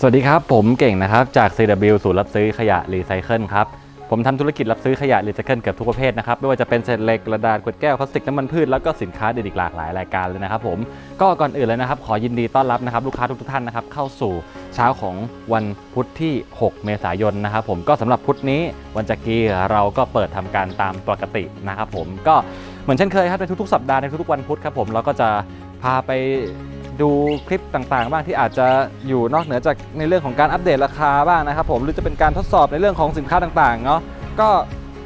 สวัสดีครับ ผมเก่งนะครับ จาก CW ศูนย์รับซื้อขยะรีไซเคิลครับ ผมทำธุรกิจรับซื้อขยะรีไซเคิลเกือบทุกประเภทนะครับ ไม่ว่าจะเป็นเศษเหล็กกระดาษขวดแก้วพลาสติกน้ำมันพืช แล้วก็สินค้าอื่นอีกหลากหลายรายการเลยนะครับผมก็ก่อนอื่นเลยนะครับ ขอยินดีต้อนรับนะครับลูกค้าทุกๆท่านนะครับเข้าสู่เช้าของวันพุธที่ 6 เมษายนนะครับผมก็สำหรับพุธนี้วันจักรีเราก็เปิดทำการตามปกตินะครับผมก็เหมือนเช่นเคยครับในทุกๆ สัปดาห์ในทุกๆวันพุธครับผมเราก็จะพาไป ดูคลิปต่างๆ บ้างที่อาจจะอยู่นอกเหนือจากในเรื่องของการอัปเดตราคาบ้างนะครับผมหรือจะเป็นการทดสอบในเรื่องของสินค้าต่างๆเนาะก็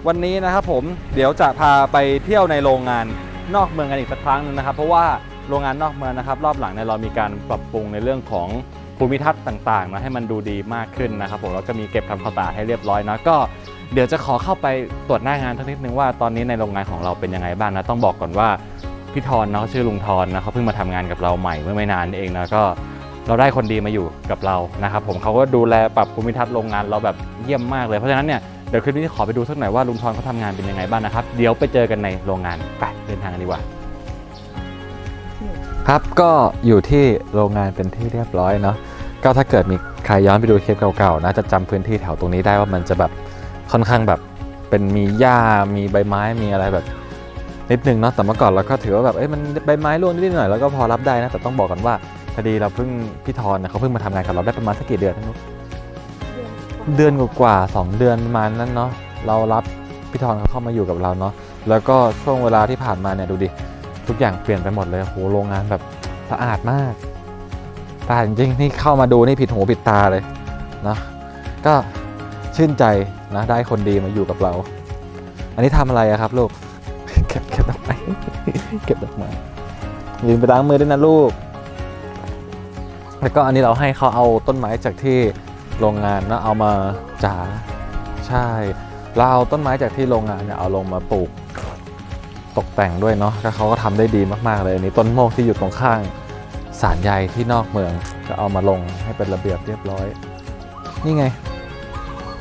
วันนี้นะครับผมเดี๋ยวจะพาไปเที่ยวในโรงงานนอกเมืองกันอีกสักครั้งหนึงนะครับ เพราะว่าโรงงานนอกเมืองนะครับ รอบหลังเนี่ยเรามีการปรับปรุงในเรื่องของภูมิทัศน์ต่างๆนะให้มันดูดีมากขึ้นนะครับผมแล้วก็มีเก็บทำความสะอาดให้เรียบร้อยนะก็เดี๋ยวจะขอเข้าไปตรวจหน้างานทักนิดนึงว่าตอนนี้ในโรงงานของเราเป็นยังไงบ้างนะต้องบอกก่อนว่า พี่ทอนเนาะเขาชื่อลุงทอนนะเขาเพิ่งมาทำงานกับเราใหม่เมื่อไม่นานเองนะก็เราได้คนดีมาอยู่กับเรานะครับผมเขาก็ดูแลปรับภูมิทัศน์โรงงานเราแบบเยี่ยมมากเลยเพราะฉะนั้นเนี่ยเดี๋ยวคลิปนี้ขอไปดูสักหน่อยว่าลุงทอนเขาทำงานเป็นยังไงบ้างนะครับ เดี๋ยวไปเจอกันในโรงงานไปเดินทางกันดีกว่า ครับก็อยู่ที่โรงงานเป็นที่เรียบร้อยเนาะก็ถ้าเกิดมีใครย้อนไปดูคลิปเก่าๆนะจะจำพื้นที่แถวตรงนี้ได้ว่ามันจะแบบค่อนข้างแบบเป็นมีหญ้ามีใบไม้มีอะไรแบบ นิดนึงเนาะแต่เมื่อก่อนเราก็ถือว่าแบบเอ้ยมันใบไม้ร่วงนิดหน่อยแล้วก็พอรับได้นะแต่ต้องบอกกันว่าพอดีเราเพิ่งพี่ทอนนะเขาเพิ่งมาทำงานกับเราได้ประมาณสักกี่เดือนนุ๊กเดือนกว่าสองเดือนประมาณนั้นเนาะเรารับพี่ทอนเขาเข้ามาอยู่กับเราเนาะแล้วก็ช่วงเวลาที่ผ่านมาเนี่ยดูดิทุกอย่างเปลี่ยนไปหมดเลยโหโรงงานแบบสะอาดมากสะอาดจริงๆนี่เข้ามาดูนี่ผิดหูผิดตาเลยเนาะก็ชื่นใจนะได้คนดีมาอยู่กับเรา อันนี้ทำอะไรอะครับลูก เก็บเก็บดอกไม้เก็บดอกไม้ยืนไปล้างมือด้วยนะลูก แล้วก็อันนี้เราให้เขาเอาต้นไม้จากที่โรงงานนะเอามาจ๋าใช่ เราเอาต้นไม้จากที่โรงงานเนี่ยเอาลงมาปลูกตกแต่งด้วยเนาะก็เขาก็ทำได้ดีมากๆเลยอันนี้ต้นโมกที่อยู่ตรงข้างสารใยที่นอกเมืองก็เอามาลงให้เป็นระเบียบเรียบร้อย นี่ไง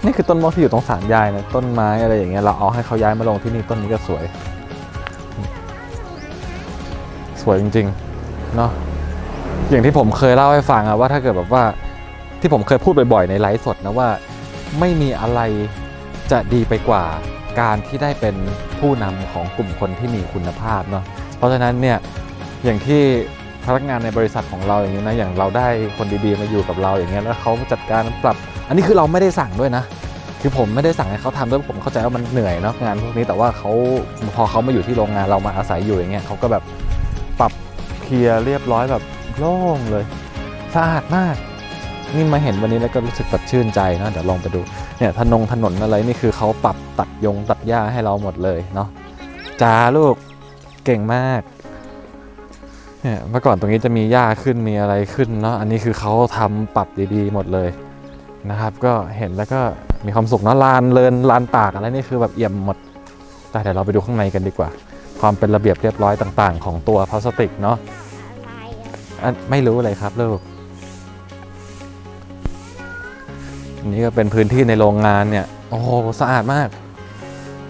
นี่คือต้นโมกที่อยู่ตรงสารใยนะต้นไม้อะไรอย่างเงี้ยเราเอาให้เขาย้ายมาลงที่นี่ต้นนี้ก็สวย สวยจริงๆเนาะอย่างที่ผมเคยเล่าให้ฟังอะว่าถ้าเกิดแบบว่าที่ผมเคยพูดบ่อยๆในไลฟ์สดนะว่าไม่มีอะไรจะดีไปกว่าการที่ได้เป็นผู้นำของกลุ่มคนที่มีคุณภาพเนาะเพราะฉะนั้นเนี่ยอย่างที่พนักงานในบริษัทของเราอย่างนี้นะอย่างเราได้คนดีๆมาอยู่กับเราอย่างเงี้ยแล้วเขาจัดการปรับ อันนี้คือเราไม่ได้สั่งด้วยนะ คือผมไม่ได้สั่งให้เขาทำด้วยผมเข้าใจว่ามันเหนื่อยเนาะงานพวกนี้แต่ว่าเขาพอเขามาอยู่ที่โรงงานเรามาอาศัยอยู่อย่างเงี้ยเขาก็แบบ ปรับเคลียร์เรียบร้อยแบบโล่งเลยสะอาดมาก นี่มาเห็นวันนี้แล้วก็รู้สึกแบบชื่นใจนะเดี๋ยวลองไปดูเนี่ยถนนถนนอะไรนี่คือเขาปรับตัดยงตัดหญ้าให้เราหมดเลยเนาะจ้าลูกเก่งมากเนี่ยเมื่อก่อนตรงนี้จะมีหญ้าขึ้นมีอะไรขึ้นเนาะอันนี้คือเขาทำปรับดีๆหมดเลยนะครับ ก็เห็นแล้วก็มีความสุขเนอะลานเลินลานตากอะไรนี่คือแบบเอี่ยมหมดแต่เดี๋ยวเราไปดูข้างในกันดีกว่า ความเป็นระเบียบเรียบร้อยต่าง ๆ ของตัวพลาสติกเนาะอันไม่รู้เลยครับลูกอันนี้ก็เป็นพื้นที่ในโรงงานเนี่ย โอ้โหสะอาดมาก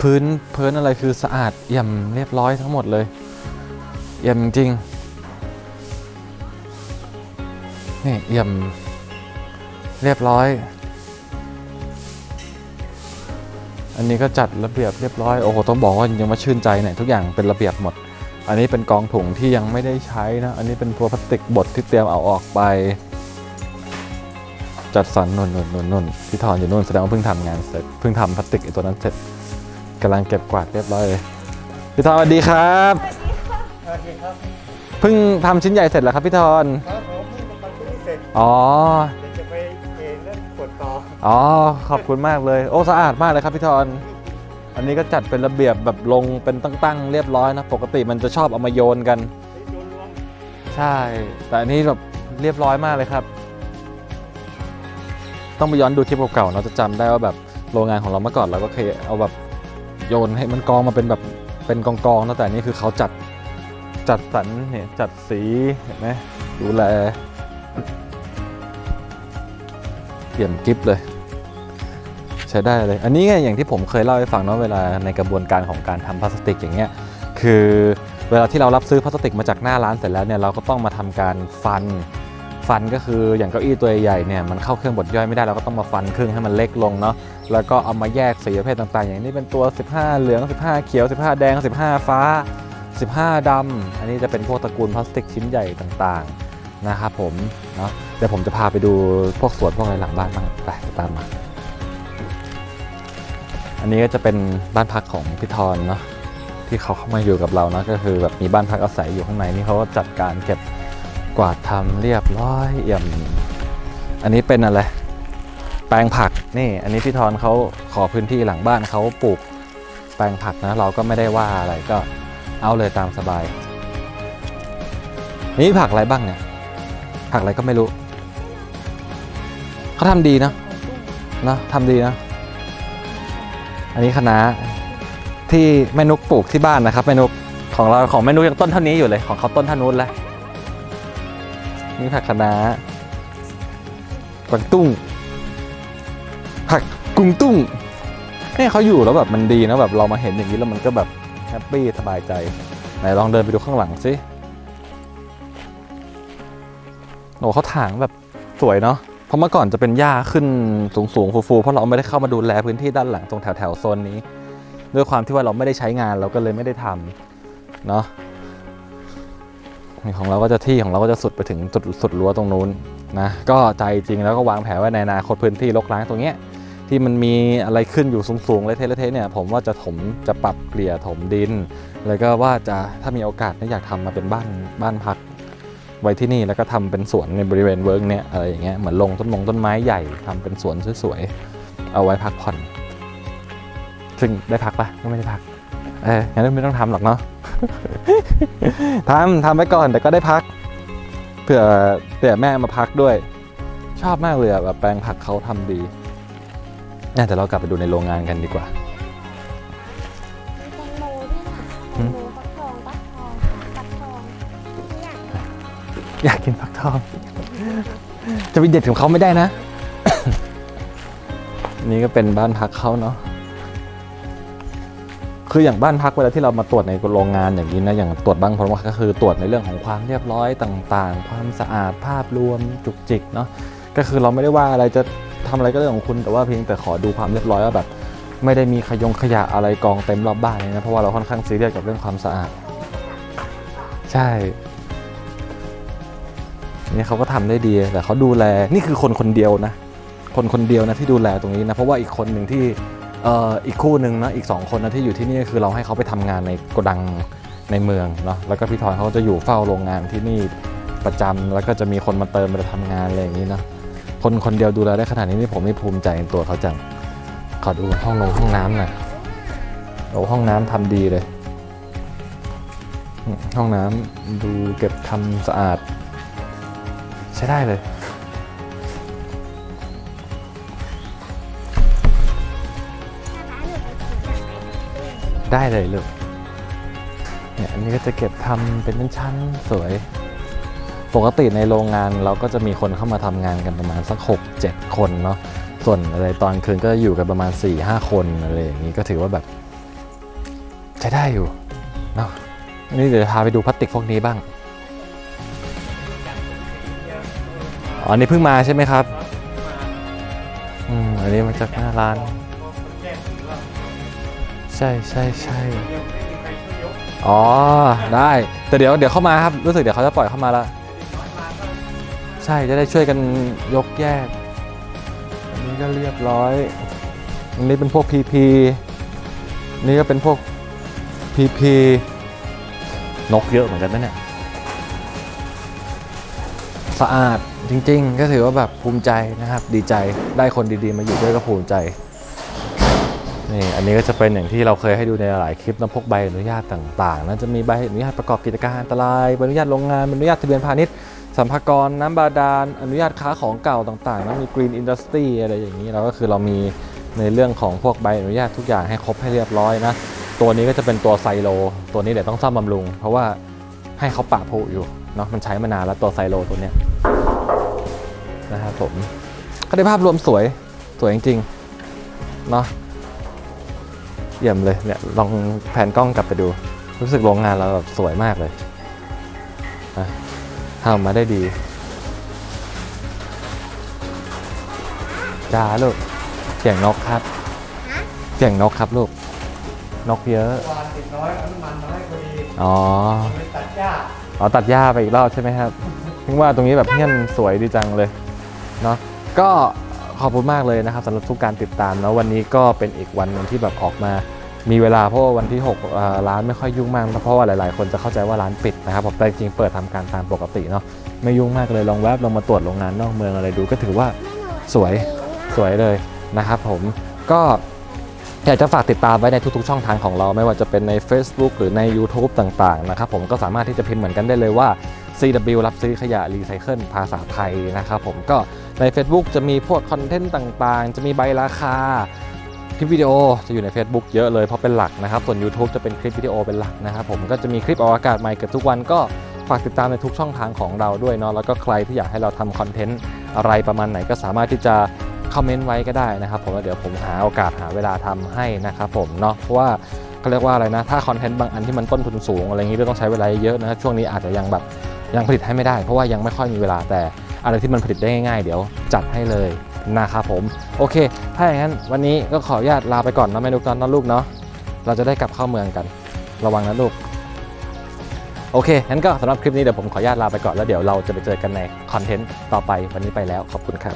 พื้นพื้นอะไรคือสะอาดเอี่ยมเรียบร้อยทั้งหมดเลยเอี่ยมจริงนี่เอี่ยมเรียบร้อย อันนี้ก็จัดระเบียบเรียบร้อย โอ้โห ต้องบอกว่ายังมาชื่นใจเนี่ยทุกอย่างเป็นระเบียบหมด อันนี้เป็นกองถุงที่ยังไม่ได้ใช้นะ อันนี้เป็นตัวพลาสติกบดที่เตรียมเอาออกไป จัดสรรนุ่นนุ่นนุ่นนุ่นพี่ทอนอยู่นู่นแสดงว่าเพิ่งทำงานเสร็จ เพิ่งทำพลาสติกไอ้ตัวนั้นเสร็จกำลังเก็บกวาดเรียบร้อยเลย พี่ทอนสวัสดีครับ สวัสดีครับ เพิ่งทำชิ้นใหญ่เสร็จแล้วครับพี่ทอนครับผมเพิ่งทำที่เสร็จ อ๋อ อ๋อ ขอบคุณมากเลย โอ้สะอาดมากเลยครับพี่ทอนอันนี้ก็จัดเป็นระเบียบแบบลงเป็นตั้งๆ เรียบร้อยนะ ปกติมันจะชอบเอามาโยนกัน ใช่ แต่อันนี้แบบเรียบร้อยมากเลยครับ ต้องไปย้อนดูคลิปเก่าๆเราจะจำได้ว่าแบบโรงงานของเราเมื่อก่อนเราก็เคยเอาแบบโยนให้มันกองมาเป็นแบบเป็นกองๆนะแต่อันนี่คือเขาจัดจัดสรรเนี่ยจัดสีเห็นไหมดูแล เปี่ยมกิฟเลย ใช้ได้เลย อันนี้ไงอย่างที่ผมเคยเล่าให้ฟังเนาะเวลาในกระบวนการของการทำพลาสติกอย่างเงี้ยคือเวลาที่เรารับซื้อพลาสติกมาจากหน้าร้านเสร็จแล้วเนี่ยเราก็ต้องมาทำการฟันฟันก็คืออย่างเก้าอี้ตัวใหญ่เนี่ยมันเข้าเครื่องบดย่อยไม่ได้เราก็ต้องมาฟันครึ่งให้มันเล็กลงเนาะแล้วก็เอามาแยกสีประเภทต่างๆ อย่างนี้เป็นตัว 15 เหลือง 15 เขียว 15 แดง 15 ฟ้า 15ดำอันนี้จะเป็นพวกตระกูลพลาสติกชิ้นใหญ่ต่างๆนะครับผมเนาะ เดี๋ยวผมจะพาไปดูพวกสวนพวกอะไรหลังบ้านบ้างไปตามมา อันนี้ก็จะเป็นบ้านพักของพี่ทอนเนาะที่เขาเข้ามาอยู่กับเรานะก็คือแบบมีบ้านพักอาศัยอยู่ข้างในนี่เขาก็จัดการเก็บกวาดทำเรียบร้อยเอี่ยม อันนี้เป็นอะไรแปลงผักนี่อันนี้พี่ทอนเขาขอพื้นที่หลังบ้านเขาปลูกแปลงผักนะเราก็ไม่ได้ว่าอะไรก็เอาเลยตามสบาย นี่ผักอะไรบ้างเนี่ยผักอะไรก็ไม่รู้ เขาทำดีนะนะทำดีนะ อันนี้คณะที่แม่นุกปลูกที่บ้านนะครับแม่นุกของเราของแม่นุกยังต้นเท่านี้อยู่เลยของเขาต้นเท่านู้นแล้วนี่ผักคะน้ากวางตุ้ง ผักกุงตุ้งเนี่ยเขาอยู่แล้วแบบมันดีนะแบบเรามาเห็นอย่างนี้แล้วมันก็แบบแฮปปี้สบายใจไหนลองเดินไปดูข้างหลังสิโอ้เขาถางแบบสวยเนาะ เพราะเมื่อก่อนจะเป็นหญ้าขึ้นสูงสูงๆฟูๆเพราะเราไม่ได้เข้ามาดูแลพื้นที่ด้านหลังตรงแถวแถวๆโซนนี้ ด้วยความที่ว่าเราไม่ได้ใช้งานเราก็เลยไม่ได้ทำเนาะของเราก็จะที่ของเราก็จะสุดไปถึงสุดสุดรั้วตรงนู้นนะก็ใจจริงแล้วก็วางแผนไว้ในอนาคตพื้นที่รกร้างตรงเนี้ยที่มันมีอะไรขึ้นอยู่สูงๆเลยเทะๆเนี่ยผมว่าจะถมจะปรับเกลี่ยถมดิน แล้วก็ว่าจะถ้ามีโอกาสเนี่ยอยากทำมาเป็นบ้านบ้านพัก ไว้ที่นี่แล้วก็ทำเป็นสวนในบริเวณเวิร์กเนี่ยอะไรอย่างเงี้ยเหมือนลงต้นมงต้นไม้ใหญ่ทำเป็นสวนสวยๆเอาไว้พักผ่อน ซึ่งได้พักปะก็ไม่ได้พักเอองั้นไม่ต้องทำหรอกเนาะทำทำไปก่อนแต่ก็ได้พักเผื่อเผื่อแม่มาพักด้วย ชอบมากเลยอะแบบแปลงผักเขาทำดีน่าแต่เรากลับไปดูในโรงงานกันดีกว่า อยากกินฟักทอง จะไปเด็ดของเขาไม่ได้นะ นี่ก็เป็นบ้านพักเขาเนาะคืออย่างบ้านพักเวลาที่เรามาตรวจในโรงงานอย่างนี้นะอย่างตรวจบ้างเพราะว่าก็คือตรวจในเรื่องของความเรียบร้อยต่างๆ ความสะอาดภาพรวมจุกจิกเนาะก็คือเราไม่ได้ว่าอะไรจะทำอะไรก็เรื่องของคุณแต่ว่าเพียงแต่ขอดูความเรียบร้อยว่าแบบ ไม่ได้มีขยงขยะอะไรกองเต็มรอบบ้านเลยนะเพราะว่าเราค่อนข้างซีเรียสกับเรื่องความสะอาด ใช่ นี่เขาก็ทำได้ดีแต่เขาดูแลนี่คือคนคนเดียวนะคนคนเดียวนะที่ดูแลตรงนี้นะเพราะว่าอีกคนหนึ่งที่เอ่ออีกคู่หนึ่งนะอีกสองคนนะที่อยู่ที่นี่คือเราให้เขาไปทำงานในโกดังในเมืองเนาะแล้วก็พี่ทอยเขาจะอยู่เฝ้าโรงงานที่นี่ประจำแล้วก็จะมีคนมาเติมมาทำงานอะไรอย่างนี้นะคนคนเดียวดูแลได้ขนาดนี้นี่ผมนี่ภูมิใจในตัวเขาจังขอดูห้องนงห้องน้ำหน่อยโอ้ห้องน้ำทำดีเลย ห้องน้ำดูเก็บทำสะอาด ใช้ได้เลย ได้เลยลูก เนี่ยอันนี้ก็จะเก็บทำเป็นชั้นๆสวย ปกติในโรงงานเราก็จะมีคนเข้ามาทำงานกันประมาณสัก 6 7 คนเนาะ ส่วนอะไรตอนคืนก็อยู่กันประมาณ 4 5 คนอะไรอย่างนี้ก็ถือว่าแบบ ใช้ได้อยู่เนาะนี่เดี๋ยวพาไปดูพลาสติกพวกนี้บ้าง อันนี้เพิ่งมาใช่ไหมครับอืมอันนี้มาจากหน้าร้าน ใช่ใช่ใช่อ๋อได้ แต่เดี๋ยวเดี๋ยวเข้ามาครับรู้สึกเดี๋ยวเขาจะปล่อยเข้ามาล้วใช่จะได้ช่วยกันยกแยก อันนี้ก็เรียบร้อยอันนี้เป็นพวก PP นี่ก็เป็นพวก PP นกเยอะเหมือนกันนะเนี่ย สะอาดจริง ๆ ก็ถือว่าแบบภูมิใจนะครับ ดีใจได้คนดีๆ มาอยู่ด้วยก็ภูมิใจนี่อันนี้ก็จะเป็นอย่างที่เราเคยให้ดูในหลายคลิปนะพวกใบอนุญาตต่างๆนะจะมีใบอนุญาตประกอบกิจการอันตรายใบอนุญาตโรงงานใบอนุญาตทะเบียนพาณิชย์สัมภากรน้ำบาดาลอนุญาตค้าของเก่าต่างๆนะมี Green Industry อะไรอย่างนี้เราก็คือเรามีในเรื่องของพวกใบอนุญาตทุกอย่างให้ครบให้เรียบร้อยนะตัวนี้ก็จะเป็นตัวไซโล ตัวนี้เดี๋ยวต้องซ่อมบำรุง เพราะว่าให้เขาปะผุอยู่เนาะมันใช้มานานแล้วตัวไซโลตัวเนี้ย นะครับผมก็ได้ภาพรวมสวยสวยจริงๆเนาะเยี่ยมเลยเนี่ยลองแผนกล้องกลับไปดู รู้สึกโรงงานเราแบบสวยมากเลยนะทำออกมาได้ดีจ้าลูกเสียงนกครับเสียงนกครับลูกนกเยอะวานติดน้อยเอาน้ำมันน้อยพอดีอ๋อไปตัดหญ้าอ๋อตัดหญ้าไปอีกรอบใช่ไหมครับ ถึงว่าตรงนี้แบบเฮี้ยนสวยดีจังเลยเนาะก็ขอบคุณมากเลยนะครับสำหรับทุกการติดตามแล้ววันนี้ก็เป็นอีกวันหนึงที่แบบออกมามีเวลาเพราะว่าวันที่6ร้านไม่ค่อยยุ่งมากเพราะว่าหลายๆ คนจะเข้าใจว่าร้านปิดนะครับผมแต่จริงเปิดทำการตามปกติเนาะไม่ยุ่งมากเลยลองแวบลองมาตรวจโรงงานนอกเมืองอะไรดูก็ถือว่าสวยสวยเลยนะครับผมก็อยากจะฝากติดตามไว้ในทุกๆช่องทางของเราไม่ว่าจะเป็นใน Facebook หรือใน YouTube ต่างๆนะครับผมก็สามารถที่จะพิมพ์เหมือนกันได้เลยว่า CW รับซื้อขยะรีไซเคิลภาษาไทยนะครับผมก็ใน Facebook จะมีพวกคอนเทนต์ต่างๆ จะมีใบราคาคลิปวิดีโอจะอยู่ใน Facebook เยอะเลยเพราะเป็นหลักนะครับ ส่วน YouTube จะเป็นคลิปวิดีโอเป็นหลักนะครับผมก็จะมีคลิปออกอากาศใหม่เกือบทุกวันก็ฝากติดตามในทุกช่องทางของเราด้วยเนาะแล้วก็ใครที่อยากให้เราทำคอนเทนต์อะไรประมาณไหนก็สามารถที่จะคอมเมนต์ไว้ก็ได้นะครับผมแล้วเดี๋ยวผมหาโอกาสหาเวลาทำให้นะครับผมเนาะเพราะว่าเขาเรียกว่าอะไรนะ ถ้าคอนเทนต์บางอันที่มันต้นทุนสูงอะไรอย่างนี้ก็ต้องใช้เวลาเยอะนะช่วงนี้อาจจะยังแบบ ยังผลิตให้ไม่ได้ เพราะว่ายังไม่ค่อยมีเวลาแต่อะไรที่มันผลิตได้ง่ายๆ เดี๋ยวจัดให้เลยนะครับผม โอเค ถ้าอย่างนั้นวันนี้ก็ขออนุญาตลาไปก่อนนะแม่นูกันนะลูกเนาะเราจะได้กลับเข้าเมืองกัน ระวังนะลูกโอเคงั้นก็สำหรับคลิปนี้เดี๋ยวผมขออนุญาตลาไปก่อนแล้วเดี๋ยวเราจะไปเจอกันในคอนเทนต์ต่อไปวันนี้ไปแล้วขอบคุณครับ